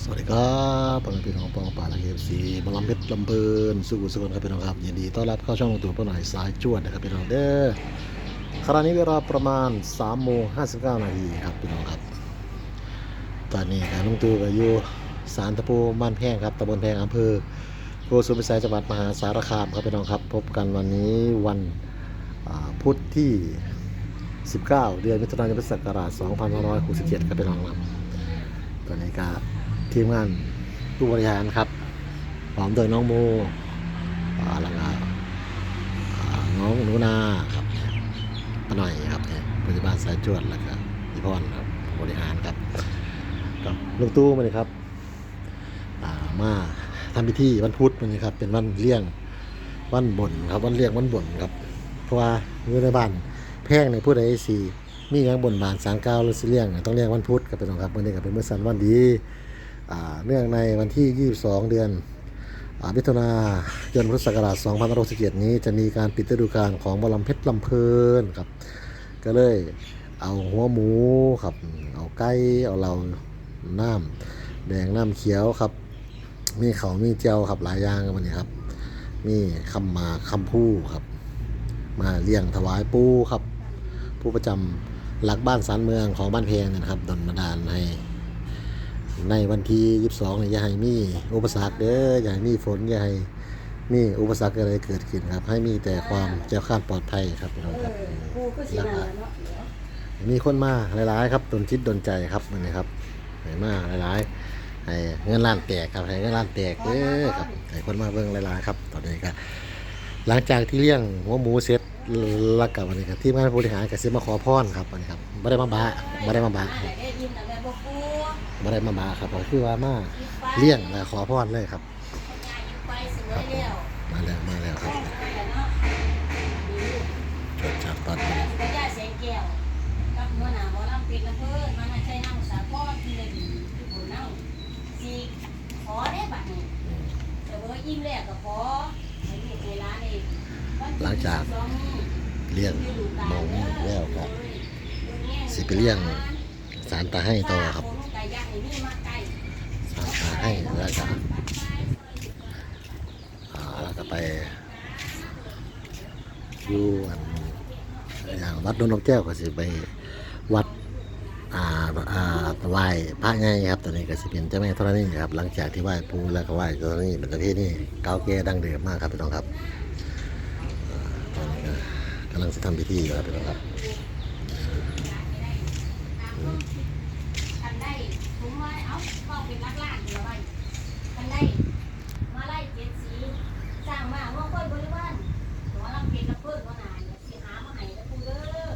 สวัสดีครับพ่อแม่พี่น้องปองป่าละเอฟซีบอลลัมเพชรลำเบินสุขุสุขนครับพี่น้องครับยินดีต้อนรับเข้าช่องลงตัวป้าหน่อยสายจวดนะครับพี่น้องเด้อขณะนี้เวลาประมาณ3โมง59นาทีครับพี่น้องครับ ตอนนี้การลงตัวก็อยู่สารตะปูบ้านแพงครับตำบลแพงอำเภอโกสุมพิสัยจังหวัดมหาสารคามครับพี่น้องครับ พบกันวันนี้วันพุธที่ 19 เดือนมิถุนายนพุทธศักราช2567ครับพี่น้องครับตอนนี้ก็ ทีมงานผู้บริหารครับพร้อมโดยน้องโมแล้วก็น้องหนูนาครับป้าหน่อยครับเนี่ยปฏิบัติสายจวดแล้วก็พี่พรครับบริหารครับกับลุงตู้มาเลยครับมาทำพิธีวันพุธวันนี้ครับ เป็นวันเลี้ยงวันบ่นครับวันเลี้ยงวันบ่นครับ เพราะว่าอยู่ในบ้านแพงในผู้ใดสีมีหยังบ่นบานสางก้าวหรือสิเลี้ยงต้องเลี้ยงวันพุธกับเป็นองครับวันนี้ก็เป็นเมื้อสันวันดี เนื่องในวันที่ 22 เดือนมิถุนายนพุทธศักราช2567 นี้จะมีการปิดฤดูกาลของบอลำเพชรลำเพลินครับ ก็เลยเอาหัวหมูครับ เอาไก่เอาเราน้ำแดงน้ำเขียวครับ มีเขามีเจียวครับหลายอย่างครับวันนี้ครับ มีคำมาคำพูครับ มาเลี้ยงถวายปูครับ ผู้ประจำหลักบ้านสารเมืองของบ้านเพงนยนะครับดลบันดาลให้ ในวันที่22เนี่ยอย่าให้มีอุปสรรคเด้ออย่าให้มีฝนอย่าให้มีอุปสรรคอะไรเกิดขึ้นครับ ให้มีแต่ความแจ้วข้านปลอดภัยครับพี่น้องครับกูก็สินาเนาะมีคนมาหลายๆครับดนจิตดนใจครับมันนะครับให้มาหลายๆให้เงินล้านแตกครับให้เงินล้านแตกเด้อครับให้คนมาเบิ่งหลายๆครับตอนนี้ก็หลังจากที่เลี้ยงหัวหมูเสร็จแล้วกับวันนี้ก็ทีมงานผู้บริหารก็สิมาขอพรครับวันนี้ครับไม่ได้มาบะไม่ได้มาบะ ได้ได้ยินแต่แบบบ่กูไม่ได้มาบะครับก็คือว่ามาเลี้ยงและขอพรเลยครับไปสวยแล้วมาแล้วมาแล้วครับไปแล้วเนาะจดจัดตอนนี้ไปย่าแสงแก้วกับหัวหน้าหมอลำปิดละเพิ่นมาใช้น้ำสาพรที่เลยที่ผู้น้ำสิขอได้บัดนี้แต่ว่าอิ่มแล้วก็ขอให้ลูกให้หลานนี่วันที่22นี้เลี้ยงมองแล้วครับสิไปเลี้ยงสารตาให้ต่อครับ สารตาให้แล้วก็อ่าแล้วก็ไปอยู่อันอย่างวัดดงนกแก้วก็สิไปวัดอ่าอ่าไหว้พระไงครับตอนนี้ก็สิเป็นเจ้าแม่ธรณีครับ หลังจากที่ไหว้ปูแล้วก็ไหว้ธรณีเป็นประเพณีเก่าแก่ดั้งเดิมมากครับพี่น้องครับตอนนี้ก็กำลังจะทำพิธีอยู่ครับพี่น้องครับ คันได้ผมว่าเอาก็เป็นลักล่างเดียวไว้คันได้มาไล่เจ็ดสีสร้างมาว่าค่อยบริวารหัวลำเพ็ญลำเพิ่นว่านานเนี่ยสิหามาให้แล้วกูเด้อ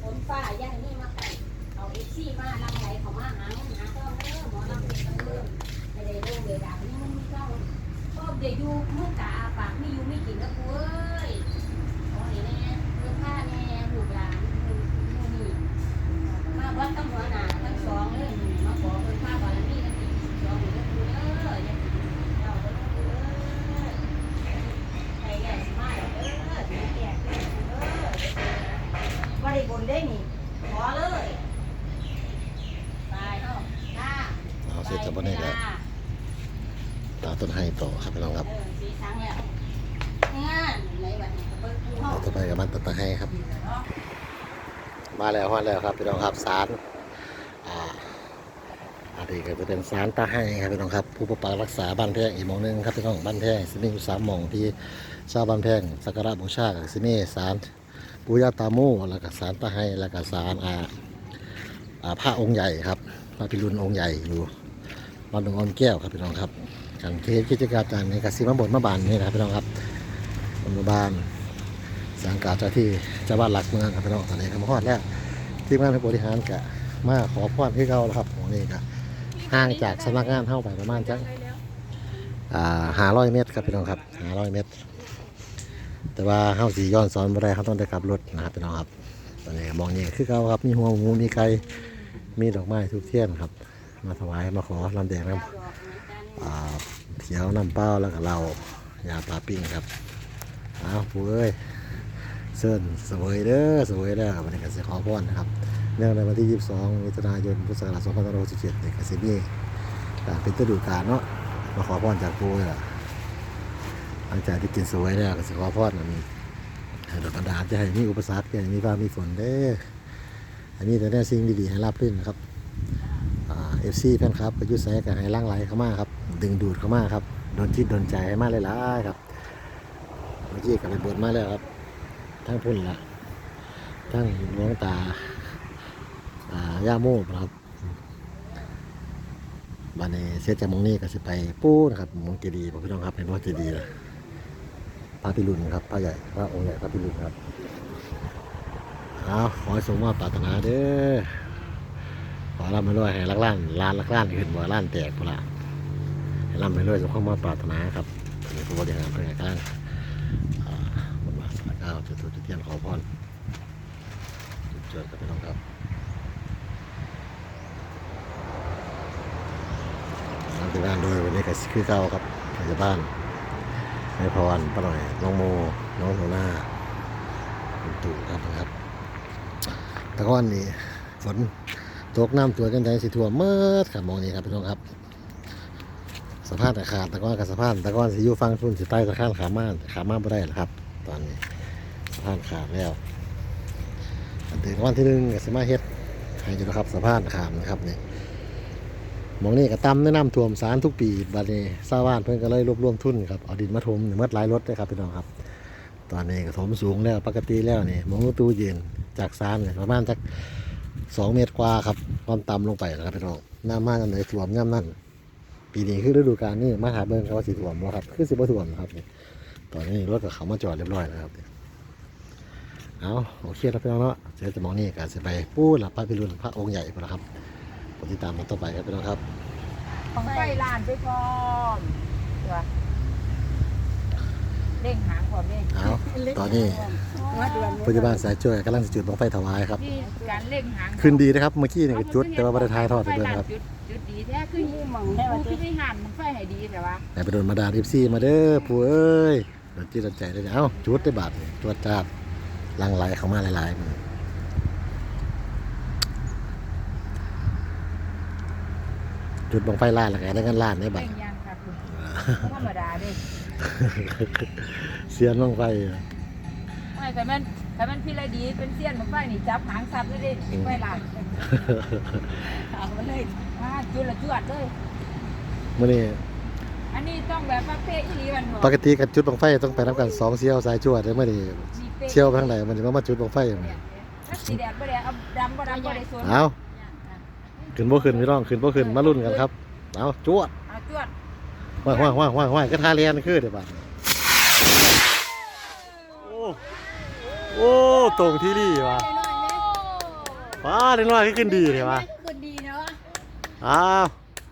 ฝนฟ้าย่างนี่มาไก่เอาเอฟซีมาลำไหลเขามาหาเงินหาทองเด้อหมอลำเพ็ญลำเพิ่นไม่ได้โด่งเลยดังนี่มันมีเจ้าก็เดี๋ยวอยู่มือตาอาปากไม่อยู่ไม่กินแล้วกูเอ้ยขอให้แน่เรื่องผ้าแน่ลูกหลานมือมือนี่ มาวัดตำหัวหนาทั้งสองเลยมาขอเป็นข้าวบารมีกันอีกสองเลยกูเด้ออย่าเจ้าเด้อกูเด้อใครแก่สิมาเด้อถึงแก่เด้อว่าได้บนได้นี่ขอเลยตายเนาะจ้า เอาเสร็จจากวันนี้ก็ตาต้นให้ต่อครับพี่น้องครับเออสีสังแล้วงานไหนบัดนี้เบิ่งกูเฮาต่อไปกับมันต้นให้ครับเนาะมาแล้วมาแล้วครับพี่น้องครับสารอ่าอันนี้ก็จะเป็นสารตาให้ครับพี่น้องครับ ผู้ปกปักรักษาบ้านแพงอีกหมองหนึงครับพี่น้องบ้านแพงสิมีอยู่สามหมองที่ชาวบ้านแพงสักการะบูชากับสิมีสารปู่ย่าตาโมแล้วก็สารตาให้แล้วก็สารอ่าอ่าพระองค์ใหญ่ครับพระพิรุณองค์ใหญ่อยู่ บ้านหลวงออมแก้วครับพี่น้องครับการเทศกิจการจารย์ในกสิมาบนมาบานนี่นะครับพี่น้องครับบนมาบานสังกัดเจ้าที่เจ้าบ้านหลักเมืองครับพี่น้องตอนนี้คำฮอดแล้วทีมงานผู้บริหารกะมาขอพรให้เราครับของนี้กะห่างจากสำนักงานเข้าไปประมาณจังอ่าหาร้อยเมตรครับพี่น้องครับหาร้อยเมตร แต่ว่าเข้าสีย้อนสอนบ่ได้เขาต้องได้ขับรถนะครับพี่น้องครับตอนนี้มองนี่คือเขาครับมีหัวหมูมีไก่มีดอกไม้ทุกเทียนครับ มาถวายมาขอลำแดงน้ำเขียวน้ำเปล่าแล้วก็เรายาปลาปิ้งครับเอาผู้เอ้ยเซินสวยเด้อสวยแล้ววันนี้ก็สิขอพรนะครับเนื่องในวันที่ 22มิถุนายนพุทธศักราช2567นี่ก็สิมีการเป็นฤดูกาลเนาะมาขอพรจากปู่นี่ะหลังจากที่กินสวยแล้วก็สิขอพรนั่นให้ดอกบันดาลจะให้มีอุปสรรคจะให้มีฟ้ามีฝนเด้ออันนี้แต่แน่สิ่งดีๆให้รับรื่นนะครับ เอฟซีแฟนครับก็อยุใส่กันให้ล่างไหลเข้ามาครับ ดึงดูดเข้ามาครับโดนจิตโดนใจให้มาหลายๆครับ เมื่อกี้กลับไปบวชมาแล้วครับ ทั้งพุ่นละทั้งหลวงตาอ่าย่าโมกครับบันนี้เสียจากมองนี้ก็สิไปปูนะครับมองเจดีย์พี่น้องครับเป็นว่าเจดีย์นะพระพิรุณครับพระใหญ่พระองค์ใหญ่พระพิรุณครับเอาขอให้สมว่าปรารถนาเด้อ ขอร่ำให้รวยให้ลักล้านล้านลักล้านขึ้นบ่ล้านแตกพุ่นละให้ร่ำให้รวยสมความว่าปรารถนาครับอันนี้ผู้บริหารเป็นไงกันอ่าบนบาทเก้าจุดจุดเทียนขอพรจุดเจิดกับพี่น้องครับทำงานโดยวันนี้ก็คือเก่าครับพยาบ้านในายพรป้าหน่อยน้องโมน้องโนน่าคุณตู่ครับนะครับ แตะก้อนนี้ฝน ตกน้ำตัวกันใจสิทั่วเมื่อครับมองนี้ครับพี่น้องครับสะพานอาคารตะก้อนกับสะพานตะก้อนสิอยู่ฟังทุนสิใต้สะพานขาม่านขาม่านไม่ได้หรอกครับ ตอนนี้สะพานขาดแล้วอันถึงวันที่หนึ่งกับสิมาเฮ็ดให้อยู่นะครับสะพานขามนะครับนี่มองนี่ก็ตั้มแนะนำท่วมสารทุกปีบัดนี้ชาวบ้านเพิ่นก็เลยรวบรวมทุนครับเอาดินมาถมเมื่อหลายรถเลยครับพี่น้องครับ ตอนนี้ก็ถมสูงแล้วปกติแล้วนี่มองตู้เย็นจากสารเนี่ยประมาณสัก สองเมตรกว่าครับความต่ำลงไปนะครับพี่น้องน้ำมาจนไหนท่วมย่ำนั่นปีนี้คือฤดูกาลนี่มาหาเบิ่งเขาว่าสิท่วมบ่ครับคือสิบ่ท่วมครับนี่ตอนนี้รถกับเขามาจอดเรียบร้อยแล้วครับเอาโอเคครับพี่น้องเนาะเจอจะมองนี่ก็สิไปปู้หลับพระพิรุณพระองค์ใหญ่พุ่นละครับกดติดตามมาต่อไปครับพี่น้องครับของไฟลานไปพร้อมตัว เร่งหางพร้อมเร่งเอาตอนนี้ว่าด่วนปัจจุบันสายช่วยกำลังจะจุดบังไฟถวายครับ ที่การเร่งหางคืนดีนะครับเมื่อกี้นี่ก็จุดแต่ว่าไม่ได้ทายทอดไปด้วยนะครับจุดจุดดีแท้คือหมองได้ว่าที่ได้หันมันไฟให้ดีแต่ว่าแต่ไปโดนมาดาทิปซี่มาเด้อปู่เอ้ยโดนจีดโดนใจได้เอ้าจุดได้บาทนี่จวดจาดหลังไหลเข้ามาหลายๆมันจุดบังไฟล้านแล้วก็ได้เงินล้านได้บัตเร่รงยางครับคุณธรรมดาเด้ เสียนบังไฟไม่แต่มันแต่มันพี่ไรดีเป็นเสี้ยนมันไฟนี่จับหางซับเลยเด้ไฟลานเอามาเลยมาจุดละจวดเลยมื่อนี้อันนี้ต้องแบบว่าเป๊ะอีหลีมันปกติกับจุดบังไฟต้องไปน้ำกันสองเชี่ยวสายจวดได้มื่อนี้เชี่ยวไปทางไหนมันจะมาจุดบังไฟอย่างไรสีแดงบ่แดงเอาดำบ่ดำบ่ได้สวนเอาขึ้นบ่ขึ้นพี่น้องขึ้นบ่ขึ้นมาลุ้นกันครับเอาจวดเอาจวด ว่างว่างว่างว่างว่างก็ท่าเรียนคือเดี๋ยวบัดโอ้โอ้ตรงที่นี่ว่ะว้าเล็กน้อยก็ขึ้นดีเลยว่ะขึ้นดีเนาะอ้าว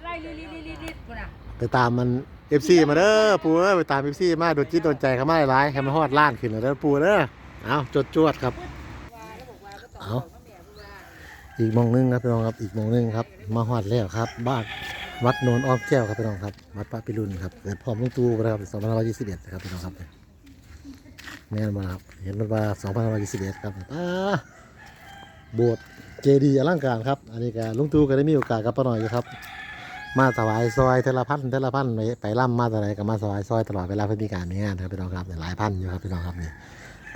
ไล่ลิลิลิลิลิปุ่นอะไปตามมันเอฟซีมาเด้อปูเอ้ยไปตามเอฟซีมาโดนจิตโดนใจเขามาหลายๆให้มันฮอดล้านขึ้นเลยเด้อปูเด้อเอาจดจวดครับเอาอีกหมองหนึงครับพี่น้องครับอีกหมองหนึงครับ มาฮอดแล้วครับบ้าน วัดโนนอ้อมแก้วครับพี่น้องครับ วัดพระพิรุณครับเกิดพร้อมลุงตู่นะครับ2521นะครับพี่น้องครับแม่นมาครับเห็นมันว่า2521ครับอ่าโบสถ์เจดีย์อลังการครับ อันนี้ก็ลุงตู่ก็ได้มีโอกาสกับป้าหน่อยอยู่ครับ มาถวายซอยเทละพันเทละพันไปไปล่ำมาแต่ไหนก็มาถวายซอยตลอดเวลาเพื่อมีการมีงานครับพี่น้องครับหลายพันอยู่ครับพี่น้องครับนี่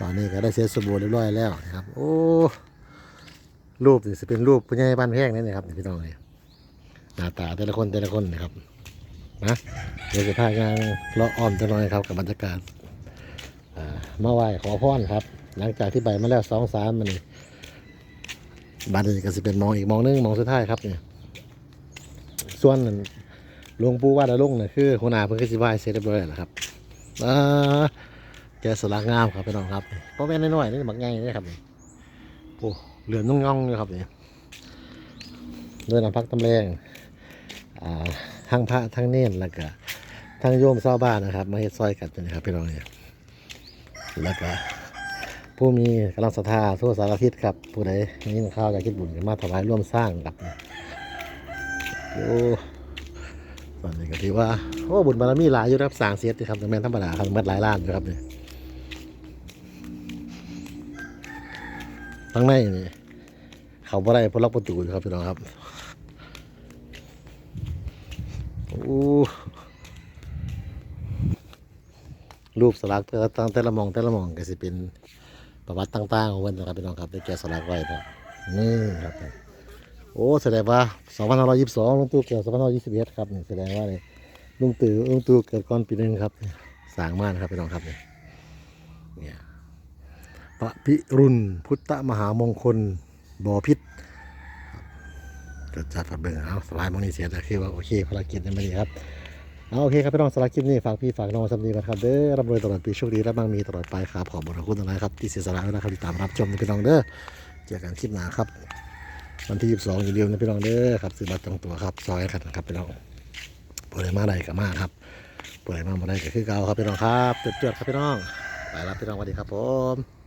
ตอนนี้ก็ได้เสร็จสมบูรณ์เรียบร้อยแล้วนะครับ โอ้รูปนี่จะเป็นรูปผู้ใหญ่บ้านแพงนี่นะครับพี่น้องเลย หน้าตาแต่ละคนแต่ละคนนะครับนะเดี๋ยวจะพางานเลาะอ้อมจะน้อยครับกับบรรยากาศมาไหว้ขอพรครับ หลังจากที่ใบมาแล้วสองสามมันบัดนี้ก็จะเป็นมองอีกมองหนึงมองสุดท้ายครับเนี่ยส่วนหลวงปู่ว่าดาลุงเนี่ยคือหัวหน้าเพิ่งก็สิไหว้เสร็จเรียบร้อยแล้วครับอ่าแกสลักงามครับพี่น้องครับเพราะแม่นน้อยๆนี่บักใหญ่นี่ครับโอ้เหลือนุ่งย่องเลยครับเนี่ด้วยน้ำพักตำแรง ทั้งพระทั้งเน้นแล้วก็ทั้งโยมเศร้าวบ้านนะครับ มาเฮ็ดซอยกันนะครับพี่น้องเนี่ยแล้วก็ผู้มีกำลังศรัทธาทั่วสารทิศครับ ผู้ใดมีข้าวอยากคิดบุญก็มาถวายร่วมสร้างกับโอ้ตอนนี้ก็ถือว่าโอ้บุญบารมีหลายอยู่ครับสางเสียติครับแต่แม่นธรรมดาครับเมื่อหลายล้านอยู่ครับเนี่ยข้างในนี่เขาบ่ได้เพราะล็อกประตูอยู่ครับพี่น้องครับ โอ้รูปสลักแต่ตั้งแต่ละมองแต่ละมองก็สิเป็นประวัติต่างๆของเพิ่นนะครับพี่น้องครับได้แก่สลักไว้นะนี่ครับโอ้แสดงว่า2522ลุงตู่เกิด2521ครับนี่แสดงว่านี่ลุงตู่ลุงตู่เกิดก่อนปีนึงครับสางมานะครับพี่น้องครับเนี่ยพระพิรุณพุทธมหามงคลบ่อพิษ ก็จัดฝัดเบิ่งเอาสบายมองนี่เสียแต่คือว่าโอเคภารกิจยังไม่ดีครับเอาโอเคครับพี่น้องสำหรับคลิปนี้ฝากพี่ฝากน้องสำนีกันครับเด้อร่ำรวยตลอดปีโชคดีและบางมีตลอดไปครับขอบคุณคุณนะครับที่เสียสละนะครับที่ตามรับชมนพี่น้องเด้อเจอกันคลิปหน้าครับวันที่ 22อย่าลืมนะพี่น้องเด้อครับซื้อบัตรจองตัวครับซอยกันครับพี่น้องเปิดมาได้กับมาครับเปิดมาบ่ได้ก็คือเก่าครับพี่น้องครับเตือนๆครับพี่น้องไปแล้วพี่น้องสวัสดีครับผม